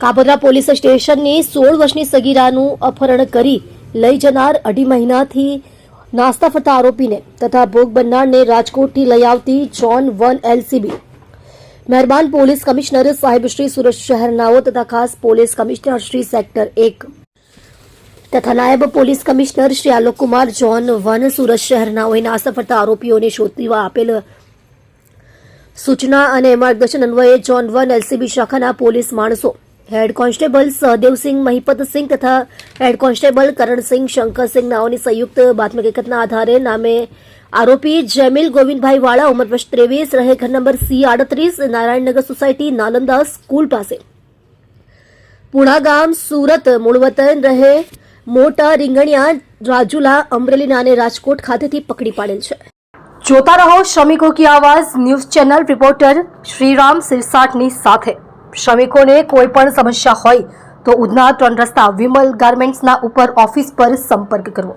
Kapodra police સ્ટેશનની સોળ વર્ષની સગીરાનું અપહરણ કરી લઈ જનાર અઢી મહિનાથી નાસ્તા ફરતા આરોપીને તથા ભોગ બનનારને રાજકોટથી લઈ આવતી જોન વન એલસીબી. મહેરબાન પોલીસ કમિશનર સાહેબ શ્રી સુરત શહેરનાઓ તથા ખાસ પોલીસ કમિશનર શ્રી સેક્ટર એક. તથા નાયબ police commissioner Shri Alokkumar zone one Surat શહેરનાઓએ નાસ્તા ફરતા આરોપીઓને શોધવા આપેલ સૂચના અને માર્ગદર્શન અન્વયે જોન વન એલસીબી શાખાના પોલીસ માણસો હેડ કોન્સ્ટેબલ સહદેવસિંહ મહિપતસિંહ તથા હેડ કોન્સ્ટેબલ કરણસિંહ શંકરસિંહ નાઓની સંયુક્ત બાતમી હકીકતના આધારે નામે આરોપી જેમિલ ગોવિંદભાઈ વાળા, ઉંમર વર્ષ ત્રેવીસ, રહે ઘર નંબર સી આડત્રીસ, નારાયણનગર સોસાયટી, નાલંદા સ્કૂલ પાસે. પુણા ગામ સુરત, મૂળવતન રહે મોટા રીંગણિયા રાજુલા અમરેલીના અને રાજકોટ ખાતેથી પકડી પાડેલ છે. જોતા રહો શ્રમિકો કી આવાજ, ન્યૂઝ ચેનલ રિપોર્ટર શ્રીરામ સિરસાટની સાથે. શ્રમિકોને કોઈ પણ સમસ્યા હોય તો ઉધના ત્રણ રસ્તા વિમલ ગાર્મેન્ટ્સના ઉપર ઓફિસ પર સંપર્ક કરવો.